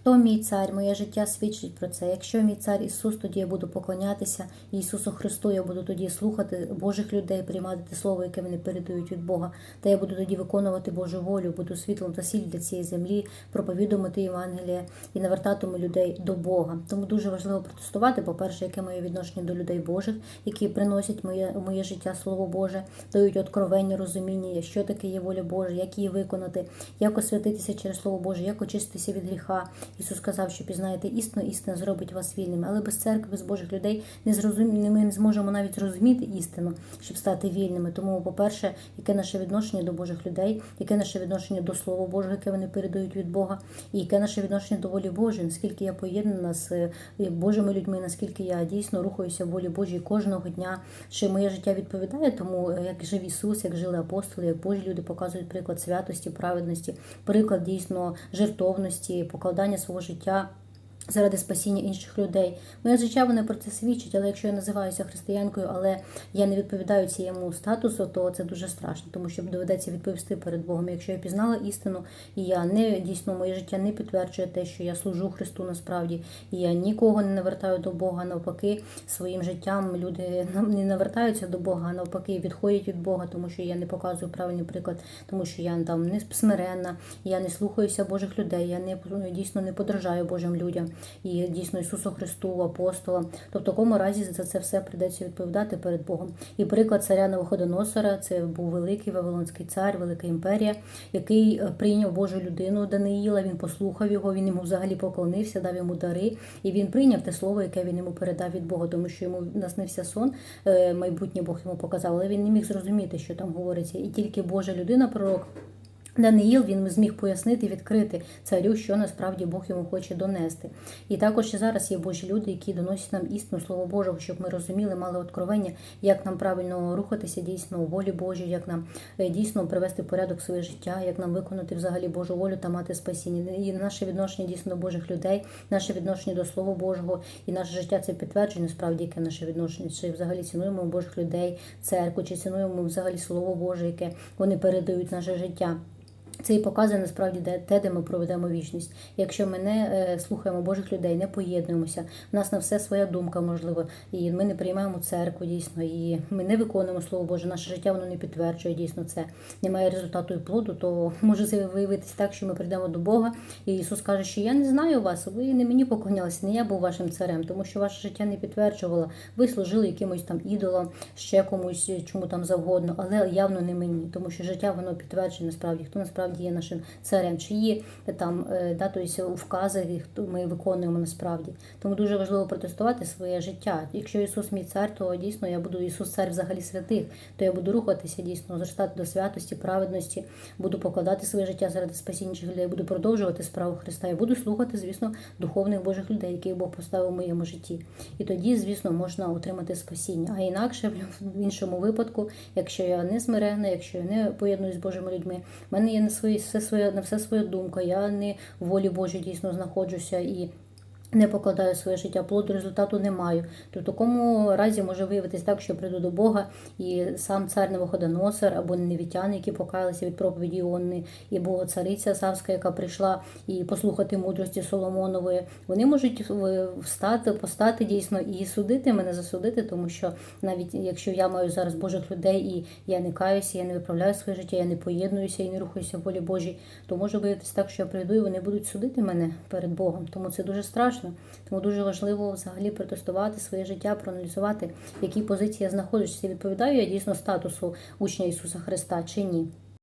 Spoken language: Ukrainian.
Хто мій цар? Моє життя свідчить про це. Якщо мій цар Ісус, тоді я буду поклонятися Ісусу Христу. Я буду тоді слухати Божих людей, приймати те слово, яке вони передають від Бога. Та я буду тоді виконувати Божу волю, буду світлом та сіль для цієї землі, проповідувати Євангелія і навертатиму людей до Бога. Тому дуже важливо протестувати. По-перше, яке моє відношення до людей Божих, які приносять моє моє життя Слово Боже, дають откровення, розуміння, що таке є воля Божа, як її виконати, як освятитися через Слово Боже, як очиститися від гріха. Ісус сказав, що пізнаєте істину, істина зробить вас вільними. Але без церкви, без Божих людей не зрозумі... ми не зможемо навіть зрозуміти істину, щоб стати вільними. Тому, по-перше, яке наше відношення до Божих людей, яке наше відношення до Слова Божого, яке вони передають від Бога, і яке наше відношення до волі Божої, наскільки я поєднана з е, Божими людьми, наскільки я дійсно рухаюся в волі Божій кожного дня, чи моє життя відповідає тому, е, як жив Ісус, як жили апостоли, як Божі люди показують приклад святості, праведності, приклад дійсно жертовності, покладання свого життя. Заради спасіння інших людей. Моє життя вони про це свідчить, але якщо я називаюся християнкою, але я не відповідаю цьому статусу, то це дуже страшно, тому що доведеться відповісти перед Богом. Якщо я пізнала істину, і я не дійсно моє життя не підтверджує те, що я служу Христу насправді, і я нікого не навертаю до Бога. Навпаки, своїм життям люди не навертаються до Бога, а навпаки, відходять від Бога, тому що я не показую правильний приклад, тому що я там не смиренна, я не слухаюся Божих людей, я не дійсно не подражаю Божим людям і дійсно Ісусу Христу, апостолам. То в такому разі за це все прийдеться відповідати перед Богом. І приклад царя Навуходоносора це був великий Вавилонський цар, велика імперія, який е, прийняв Божу людину Даниїла. Він послухав його, він йому взагалі поклонився, дав йому дари, і він прийняв те слово, яке він йому передав від Бога, тому що йому наснився сон, е, майбутнє Бог йому показав, але він не міг зрозуміти, що там говориться, і тільки Божа людина, пророк. Даниїл він зміг пояснити, відкрити царю, що насправді Бог йому хоче донести. І також і зараз є Божі люди, які доносять нам істину Слово Божого, щоб ми розуміли, мали откровення, як нам правильно рухатися дійсно у волі Божій, як нам е, дійсно привести порядок своє життя, як нам виконати взагалі Божу волю та мати спасіння. І наше відношення дійсно до Божих людей, наше відношення до Слова Божого і наше життя це підтверджує насправді, яке наше відношення, чи взагалі цінуємо Божих людей, церкву, чи цінуємо взагалі Слово Боже, яке вони передають наше життя. Це і показує насправді де те, де ми проведемо вічність. Якщо ми не е, слухаємо Божих людей, не поєднуємося, в нас на все своя думка можливо, і ми не приймаємо церкву дійсно, і ми не виконуємо слово Боже, наше життя воно не підтверджує дійсно це. Немає результату і плоду, то може виявитися так, що ми прийдемо до Бога, і Ісус каже, що я не знаю вас, ви не мені поклонялися, не я був вашим царем, тому що ваше життя не підтверджувало. Ви служили якимось там ідолам, ще комусь, чому там завгодно, але явно не мені, тому що життя воно підтверджує насправді, хто насправді є нашим царем, чиї там да, тобто, вкази хто ми виконуємо насправді. Тому дуже важливо протестувати своє життя. Якщо Ісус мій цар, то дійсно я буду Ісус цар взагалі святих, то я буду рухатися дійсно, зростати до святості, праведності, буду покладати своє життя заради спасіння інших людей, буду продовжувати справу Христа і буду слухати, звісно, духовних Божих людей, яких Бог поставив у моєму житті. І тоді, звісно, можна отримати спасіння. А інакше, в іншому випадку, якщо я не смирена, якщо я не поєднуюсь з Божими людьми, в мене є свої все своє на все своя думка. Я не волі Божій дійсно знаходжуся і. Не покладаю своє життя, плоду результату не маю. То в такому разі може виявитись так, що прийду до Бога, і сам цар Невиходоносор або невітяни, які покаялися від проповіді Іонни, і Бога цариця Савська, яка прийшла і послухати мудрості Соломонової. Вони можуть встати, постати дійсно і судити мене, засудити, тому що навіть якщо я маю зараз Божих людей і я не каюся, я не виправляю своє життя, я не поєднуюся і не рухаюся в волі Божій, то може виявитись так, що я прийду і вони будуть судити мене перед Богом. Тому це дуже страшно страшно. Тому дуже важливо взагалі протестувати своє життя, проаналізувати, в якій позиції я знаходжуся. Відповідаю я дійсно статусу учня Ісуса Христа чи ні.